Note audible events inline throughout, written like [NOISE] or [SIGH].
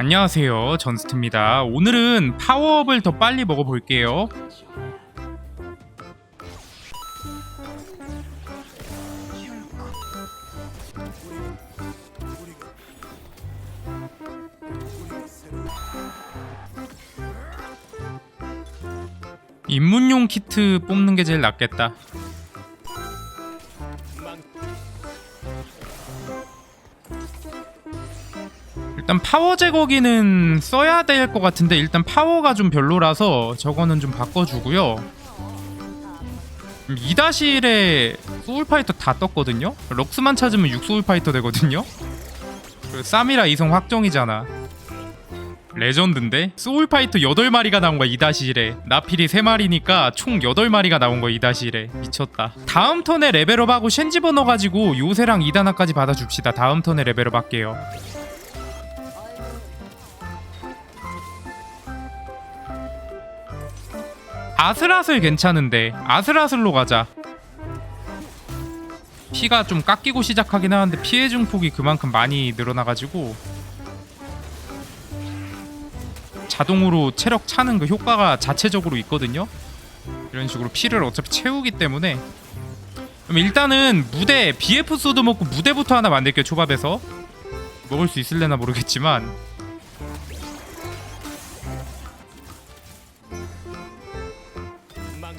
안녕하세요 전스트입니다. 오늘은 파워업을 더 빨리 먹어볼게요. 입문용 키트 뽑는 게 제일 낫겠다 일단 파워 제거기는 써야 될 것 같은데 일단 파워가 좀 별로라서 저거는 좀 바꿔주고요. 2-1에 소울파이터 다 떴거든요. 럭스만 찾으면 6소울파이터 되거든요. 쌈이라 이성 확정이잖아. 레전드인데? 소울파이터 8마리가 나온 거야 2-1에. 나필이 3마리니까 총 8마리가 나온 거야 2-1에. 미쳤다. 다음 턴에 레벨업하고 쉔지버 넣어가지고 요새랑 2단화까지 받아줍시다. 다음 턴에 레벨업 할게요 아슬아슬 괜찮은데 아슬아슬로 가자. 피가 좀 깎이고 시작하긴 하는데 피해 증폭이 그만큼 많이 늘어나가지고 자동으로 체력 차는 그 효과가 자체적으로 있거든요. 이런 식으로 피를 어차피 채우기 때문에. 그럼 일단은 무대 BF 소드 먹고 무대부터 하나 만들게요 초밥에서. 먹을 수 있을래나 모르겠지만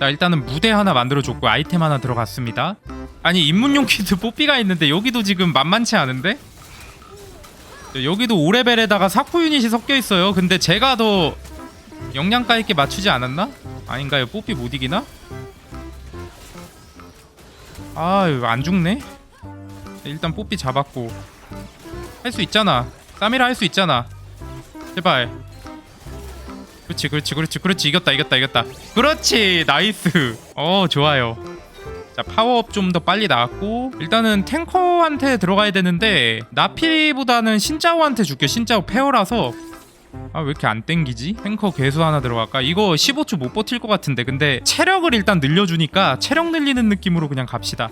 자 일단은 무대 하나 만들어줬고 아이템 하나 들어갔습니다 아니 입문용 키트 뽀삐가 있는데 여기도 지금 만만치 않은데? 여기도 5레벨에다가 사코 유닛이 섞여 있어요 근데 제가 더 영양가 있게 맞추지 않았나? 아닌가요? 뽀삐 못 이기나? 아 이거 안 죽네? 일단 뽀삐 잡았고 할 수 있잖아 쌈이라 할 수 있잖아 제발 그렇지 그렇지 그렇지 그렇지. 이겼다 이겼다 이겼다. 그렇지 나이스. 어 좋아요. 자 파워업 좀 더 빨리 나왔고 일단은 탱커한테 들어가야 되는데 나피보다는 신짜오한테 줄게. 신짜오 페어라서. 아 왜 이렇게 안 땡기지? 탱커 괴수 하나 들어갈까? 이거 15초 못 버틸 것 같은데. 근데 체력을 일단 늘려주니까 체력 늘리는 느낌으로 그냥 갑시다.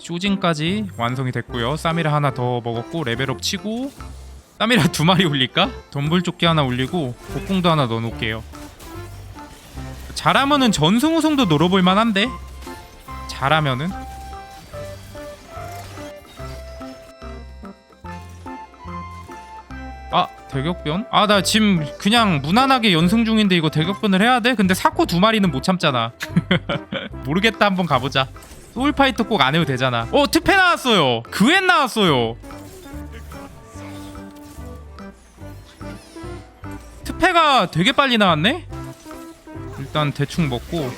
쇼진까지 완성이 됐고요. 쌈이라 하나 더 먹었고 레벨업 치고 쌈이라 두 마리 올릴까? 덤불조끼 하나 올리고 복궁도 하나 넣어놓을게요. 잘하면은 전승 우승도 노려볼 만한데? 잘하면은? 아 대격변? 아 나 지금 그냥 무난하게 연승 중인데 이거 대격변을 해야 돼? 근데 사코 두 마리는 못 참잖아. [LAUGHS] 모르겠다 한번 가보자. 소울파이터 꼭 안 해도 되잖아. 어 특패 나왔어요. 그웬 나왔어요 특패가 되게 빨리 나왔네? 일단 대충 먹고.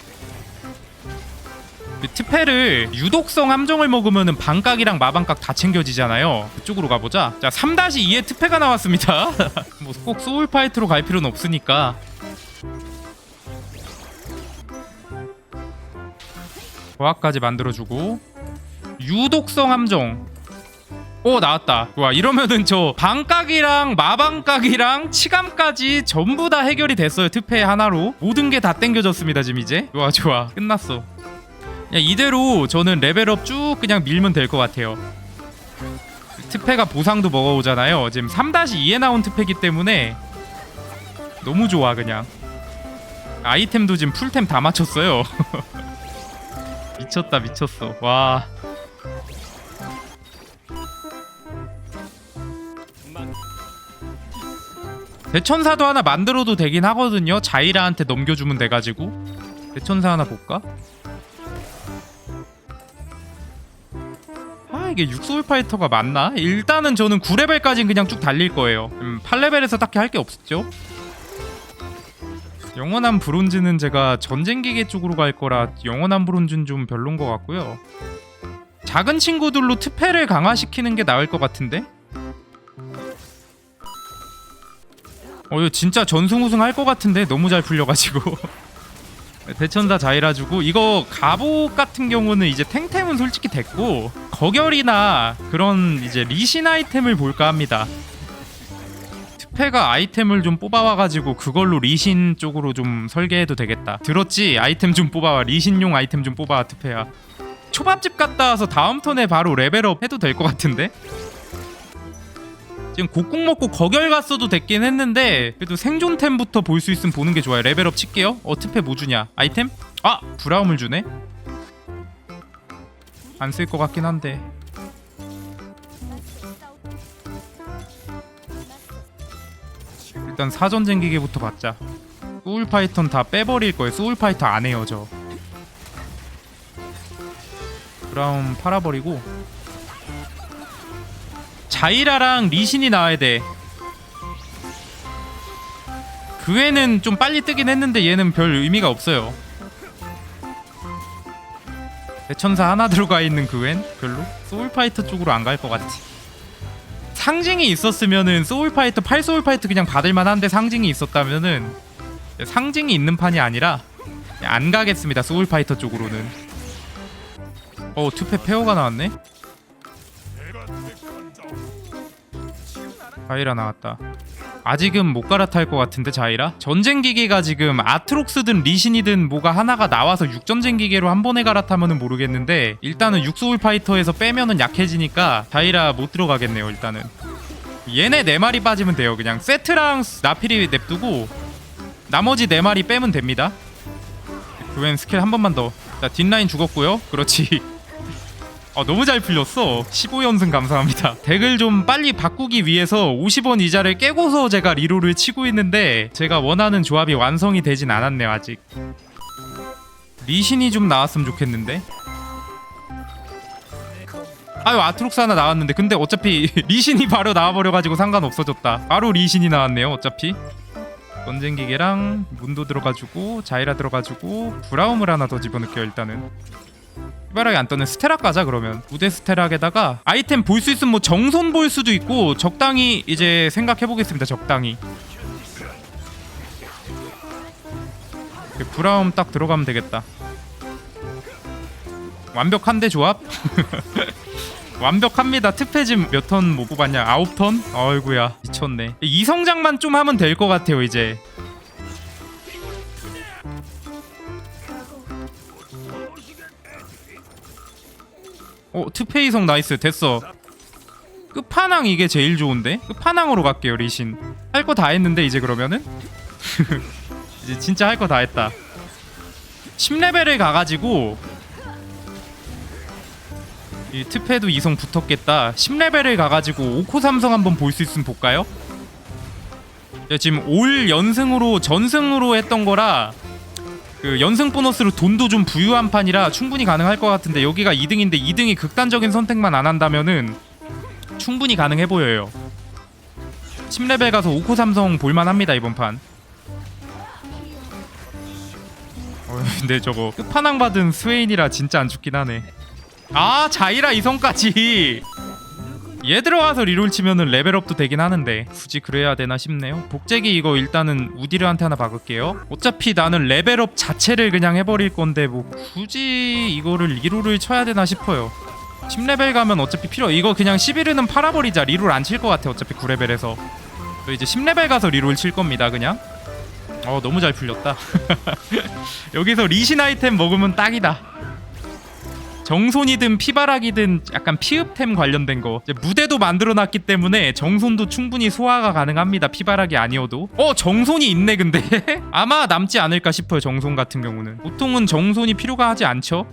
이 특패를 유독성 함정을 먹으면은 반각이랑 마반각 다 챙겨지잖아요. 그쪽으로 가보자. 자 3-2에 특패가 나왔습니다. [LAUGHS] 뭐 꼭 소울파이트로 갈 필요는 없으니까. 조합까지 만들어주고. 유독성 함정 오 나왔다. 와 이러면은 저 반각이랑 마반각이랑 치감까지 전부 다 해결이 됐어요 특패 하나로. 모든 게 다 땡겨졌습니다 지금 이제. 좋아 좋아. 끝났어. 야 이대로 저는 레벨업 쭉 그냥 밀면 될 것 같아요. 특패가 보상도 먹어오잖아요. 지금 3-2에 나온 특패기 때문에 너무 좋아 그냥. 아이템도 지금 풀템 다 맞췄어요. [LAUGHS] 미쳤다 미쳤어. 와 대천사도 하나 만들어도 되긴 하거든요 자이라한테 넘겨주면 돼가지고 대천사 하나 볼까? 아 이게 육소울 파이터가 맞나? 일단은 저는 9레벨까지는 그냥 쭉 달릴 거예요 음, 8레벨에서 딱히 할 게 없었죠 영원한 브론즈는 제가 전쟁기계 쪽으로 갈 거라 영원한 브론즈는 좀 별론 것 같고요 작은 친구들로 특패를 강화시키는 게 나을 것 같은데? 어 이거 진짜 전승 우승 할 것 같은데 너무 잘 풀려가지고. 대천사 자이라 주고 이거 갑옷 같은 경우는 이제 탱템은 솔직히 됐고 거결이나 그런 이제 리신 아이템을 볼까 합니다. 특패가 아이템을 좀 뽑아와가지고 그걸로 리신 쪽으로 좀 설계해도 되겠다. 들었지? 아이템 좀 뽑아와. 리신용 아이템 좀 뽑아와 특패야. 초밥집 갔다 와서 다음 턴에 바로 레벨업 해도 될 것 같은데? 지금 곡국 먹고 거결 갔어도 됐긴 했는데 그래도 생존템부터 볼 수 있으면 보는 게 좋아요. 레벨업 칠게요. 어 특패 뭐 주냐? 아이템? 아! 브라움을 주네? 안 쓸 것 같긴 한데. 일단 사전 쟁 기계부터 받자. 소울 파이턴 다 빼버릴 거예요. 소울 파이터 안 해요 저. 브라움 팔아버리고 자이라랑 리신이 나와야 돼. 그 애는 좀 빨리 뜨긴 했는데 얘는 별 의미가 없어요. 대천사 하나 들어가 있는 그 애는 별로 소울파이터 쪽으로 안 갈 것 같아. 상징이 있었으면은 소울파이터 8 소울파이터 그냥 받을만 한데 상징이 있었다면은 상징이 있는 판이 아니라 안 가겠습니다 소울파이터 쪽으로는. 어 투페 페어가 나왔네. 자이라 나왔다. 아직은 못 갈아탈 것 같은데 자이라? 전쟁 기계가 지금 아트록스든 리신이든 뭐가 하나가 나와서 육전쟁 기계로 한 번에 갈아타면은 모르겠는데 일단은 육소울 파이터에서 빼면은 약해지니까 자이라 못 들어가겠네요 일단은. 얘네 네 마리 빠지면 돼요 그냥 세트랑 나필이 냅두고 나머지 네 마리 빼면 됩니다. 그웬 스킬 한 번만 더. 자 뒷라인 죽었고요. 그렇지. [LAUGHS] 아 너무 잘 풀렸어. 15연승 감사합니다. 덱을 좀 빨리 바꾸기 위해서 50원 이자를 깨고서 제가 리로를 치고 있는데 제가 원하는 조합이 완성이 되진 않았네요 아직. 리신이 좀 나왔으면 좋겠는데? 아유 아트록스 하나 나왔는데. 근데 어차피 [LAUGHS] 리신이 바로 나와버려가지고 상관없어졌다. 바로 리신이 나왔네요 어차피. 전쟁기계랑 문도 들어가지고 자이라 들어가지고 브라움을 하나 더 집어넣게요 일단은 희발하게 안 떠는 스테락 가자 그러면 무대 스테락에다가 아이템 볼 수 있으면 뭐 정손 볼 수도 있고 적당히 이제 생각해 보겠습니다 적당히. 브라움 딱 들어가면 되겠다. 완벽한데 조합? [LAUGHS] 완벽합니다. 특패짐 몇 턴 못 뽑았냐? 아홉 턴? 어이구야 미쳤네. 이성장만 좀 하면 될 것 같아요 이제 어 투페이성 나이스 됐어. 끝판왕 이게 제일 좋은데? 끝판왕으로 갈게요 리신. 할 거 다 했는데 이제 그러면은? [LAUGHS] 이제 진짜 할 거 다 했다. 10레벨을 가가지고 이 투페도 이성 붙었겠다. 10레벨을 가가지고 오코 삼성 한번 볼 수 있으면 볼까요? 야, 지금 올 연승으로 전승으로 했던 거라 그 연승 보너스로 돈도 좀 부유한 판이라 충분히 가능할 것 같은데 여기가 2등인데 2등이 극단적인 선택만 안 한다면은 충분히 가능해 보여요. 10레벨 가서 오코 삼성 볼만합니다 이번 판. 어, 근데 저거 끝판왕 받은 스웨인이라 진짜 안 죽긴 하네. 아 자이라 이성까지. 얘 들어와서 리롤 치면은 레벨업도 되긴 하는데 굳이 그래야 되나 싶네요. 복제기 이거 일단은 우디르한테 하나 박을게요. 어차피 나는 레벨업 자체를 그냥 해버릴 건데 뭐 굳이 이거를 리롤을 쳐야 되나 싶어요. 10레벨 가면 어차피 필요 이거 그냥 11은 팔아버리자. 리롤 안 칠 것 같아 어차피 9레벨에서. 저 이제 10레벨 가서 리롤 칠 겁니다 그냥. 어 너무 잘 풀렸다. [LAUGHS] 여기서 리신 아이템 먹으면 딱이다 정손이든 피바락이든 약간 피읍템 관련된 거. 이제 무대도 만들어놨기 때문에 정손도 충분히 소화가 가능합니다. 피바락이 아니어도. 어 정손이 있네 근데. [LAUGHS] 아마 남지 않을까 싶어요 정손 같은 경우는. 보통은 정손이 필요가 하지 않죠.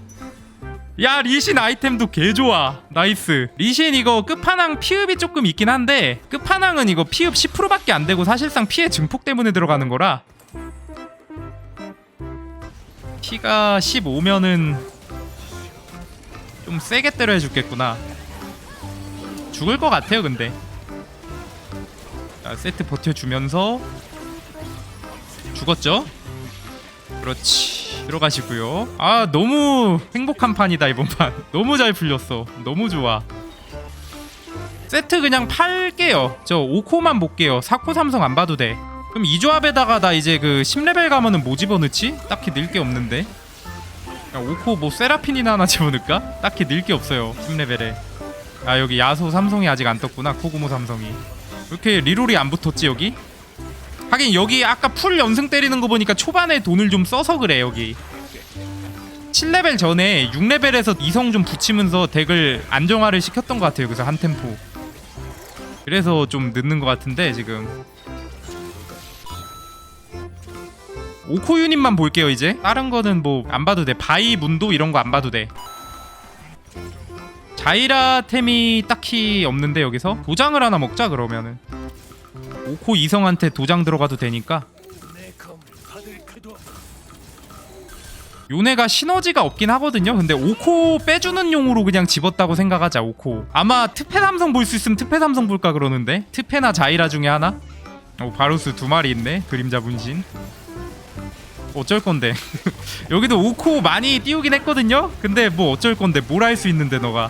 야 리신 아이템도 개 좋아. 나이스. 리신 이거 끝판왕 피읍이 조금 있긴 한데 끝판왕은 이거 피읍 10%밖에 안 되고 사실상 피해 증폭 때문에 들어가는 거라. 피가 15면은 좀 세게 때려 주겠구나. 죽을 것 같아요 근데. 자 세트 버텨주면서 죽었죠? 그렇지. 들어가시고요. 아 너무 행복한 판이다 이번 판. [LAUGHS] 너무 잘 풀렸어. 너무 좋아. 세트 그냥 팔게요. 저 5코만 볼게요. 4코 삼성 안 봐도 돼. 그럼 이 조합에다가 나 이제 그 10레벨 가면은 뭐 집어넣지? 딱히 늘 게 없는데. 야, 오코 뭐 세라핀이나 하나 집어넣을까? 딱히 늘 게 없어요 10레벨에 아 여기 야소 삼성이 아직 안 떴구나 코구모 삼성이 왜 이렇게 리롤이 안 붙었지 여기? 하긴 여기 아까 풀 연승 때리는 거 보니까 초반에 돈을 좀 써서 그래 여기 7레벨 전에 6레벨에서 이성 좀 붙이면서 덱을 안정화를 시켰던 것 같아요. 그래서 한 템포. 그래서 좀 늦는 것 같은데 지금. 오코 유닛만 볼게요 이제. 다른 거는 뭐 안 봐도 돼. 바이 문도 이런 거 안 봐도 돼. 자이라템이 딱히 없는데 여기서 도장을 하나 먹자 그러면은. 오코 이성한테 도장 들어가도 되니까. 요네가 시너지가 없긴 하거든요. 근데 오코 빼주는 용으로 그냥 집었다고 생각하자. 오코. 아마 특패 삼성 볼 수 있으면 특패 삼성 볼까 그러는데 특패나 자이라 중에 하나. 오 바루스 두 마리 있네. 그림자 분신. 어쩔 건데. [LAUGHS] 여기도 오코 많이 띄우긴 했거든요. 근데 뭐 어쩔 건데 뭘 할 수 있는데 너가.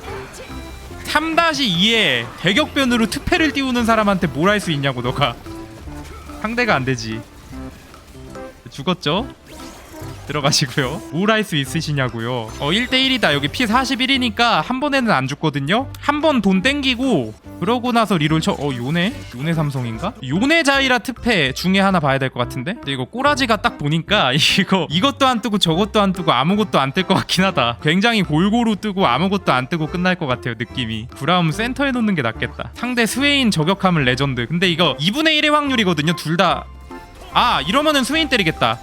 3-2에 대격변으로 특패를 띄우는 사람한테 뭘 할 수 있냐고 너가. 상대가 안 되지. 죽었죠? 들어가시고요. 뭘 할 수 있으시냐고요. 어 1대1이다. 여기 피 41이니까 한 번에는 안 죽거든요. 한 번 돈 땡기고 그러고 나서 리롤 쳐. 어 요네? 요네 삼성인가? 요네 자이라 특패 중에 하나 봐야 될 것 같은데. 근데 이거 꼬라지가 딱 보니까 [LAUGHS] 이거 이것도 안 뜨고 저것도 안 뜨고 아무것도 안 뜰 것 같긴 하다. 굉장히 골고루 뜨고 아무것도 안 뜨고 끝날 것 같아요. 느낌이. 브라움 센터에 놓는 게 낫겠다. 상대 스웨인 저격함을 레전드. 근데 이거 2분의 1의 확률이거든요. 둘 다. 아 이러면은 스웨인 때리겠다.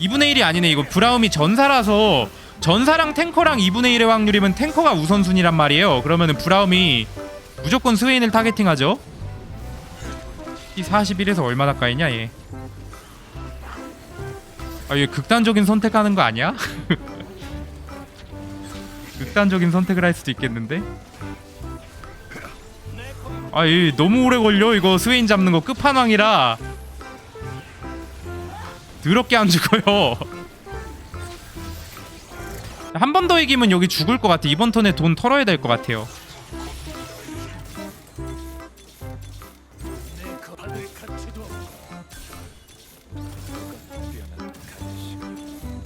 2분의 1이 아니네 이거 브라움이 전사라서 전사랑 탱커랑 2분의 1의 확률이면 탱커가 우선순위란 말이에요 그러면은 브라움이 무조건 스웨인을 타겟팅하죠 이 41에서 얼마나 까이냐 얘 아, 얘 극단적인 선택하는 거 아니야? [LAUGHS] 극단적인 선택을 할 수도 있겠는데? 아, 얘 너무 오래 걸려. 이거 스웨인 잡는 거 끝판왕이라 더럽게 안 죽어요. 한 번 더 이기면 여기 죽을 것 같아. 이번 턴에 돈 털어야 될 것 같아요.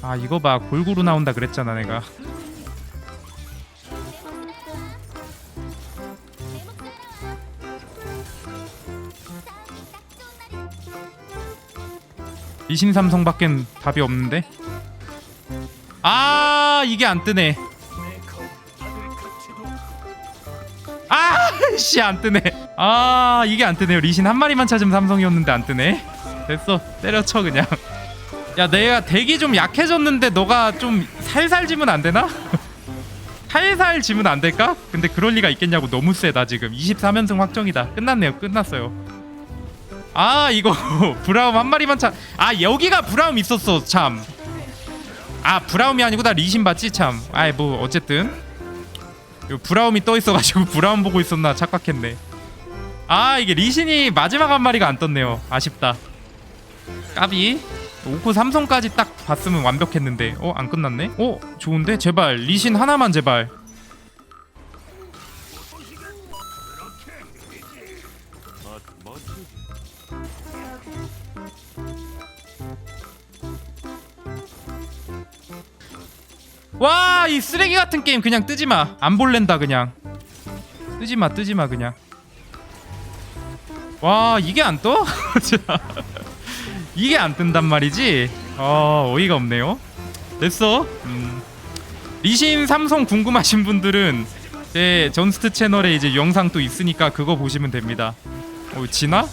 아 이거 봐 골고루 나온다 그랬잖아 내가. 이신 삼성 밖엔 답이 없는데. 아 이게 안 뜨네. 아씨 안 뜨네. 아 이게 안 뜨네요. 리신 한 마리만 찾으면 삼성이었는데 안 뜨네. 됐어 때려쳐 그냥. 야 내가 덱이 좀 약해졌는데 너가 좀 살살 지면 안 되나? [LAUGHS] 살살 지면 안 될까? 근데 그럴 리가 있겠냐고 너무 세다 지금 24연승 확정이다 끝났네요 끝났어요 아 이거 [LAUGHS] 브라움 한 마리만 참. 아 여기가 브라움 있었어 참. 아 브라움이 아니고 나 리신 봤지 참. 아이 뭐 어쨌든 요 브라움이 떠 있어가지고 [LAUGHS] 브라움 보고 있었나 착각했네. 아 이게 리신이 마지막 한 마리가 안 떴네요. 아쉽다. 까비. 오코 삼성까지 딱 봤으면 완벽했는데 어 안 끝났네? 어 좋은데 제발 리신 하나만 제발. 와 이 쓰레기 같은 게임 그냥 뜨지 마. 안 볼랜다 그냥. 뜨지 마 뜨지 마 그냥. 와 이게 안 떠? [LAUGHS] 자, 이게 안 뜬단 말이지. 어 어이가 없네요. 됐어. 음. 리신 삼성 궁금하신 분들은 제 전스트 채널에 이제 영상 또 있으니까 그거 보시면 됩니다. 어 지나?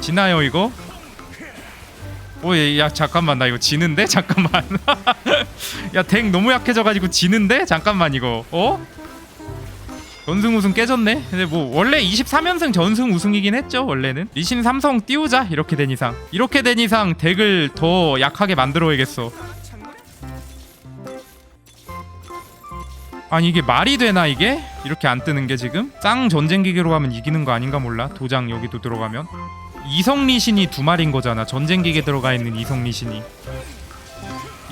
지나요 이거? 오야 잠깐만 나 이거 지는데 [LAUGHS] 잠깐만 [LAUGHS] 야 덱 너무 약해져가지고 지는데 잠깐만 이거 어? 전승 우승 깨졌네? 근데 뭐 원래 23연승 전승 우승이긴 했죠 원래는. 리신 삼성 띄우자 이렇게 된 이상. 이렇게 된 이상 덱을 더 약하게 만들어야겠어. 아니 이게 말이 되나 이게? 이렇게 안 뜨는 게 지금? 짱 전쟁기계로 가면 이기는 거 아닌가 몰라 도장 여기도 들어가면. 이성 리신이 두 마리인 거잖아. 전쟁기계 들어가 있는 이성 리신이.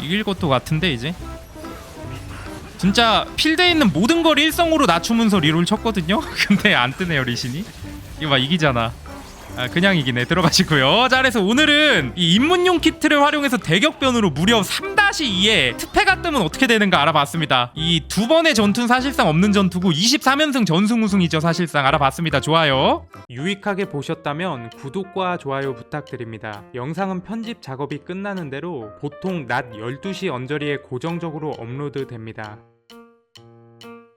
이길 것도 같은데 이제 진짜 필드에 있는 모든 걸 일성으로 낮추면서 리롤 쳤거든요. [LAUGHS] 근데 안 뜨네요 리신이. 이거 봐 이기잖아. 아, 그냥 이기네. 들어가시고요. 자 그래서 오늘은 이 입문용 키트를 활용해서 대격변으로 무려 3-2에 특패가 뜨면 어떻게 되는가 알아봤습니다. 이 두 번의 전투는 사실상 없는 전투고 23연승 전승 우승이죠 사실상. 알아봤습니다. 좋아요. 유익하게 보셨다면 구독과 좋아요 부탁드립니다. 영상은 편집 작업이 끝나는 대로 보통 낮 12시 언저리에 고정적으로 업로드 됩니다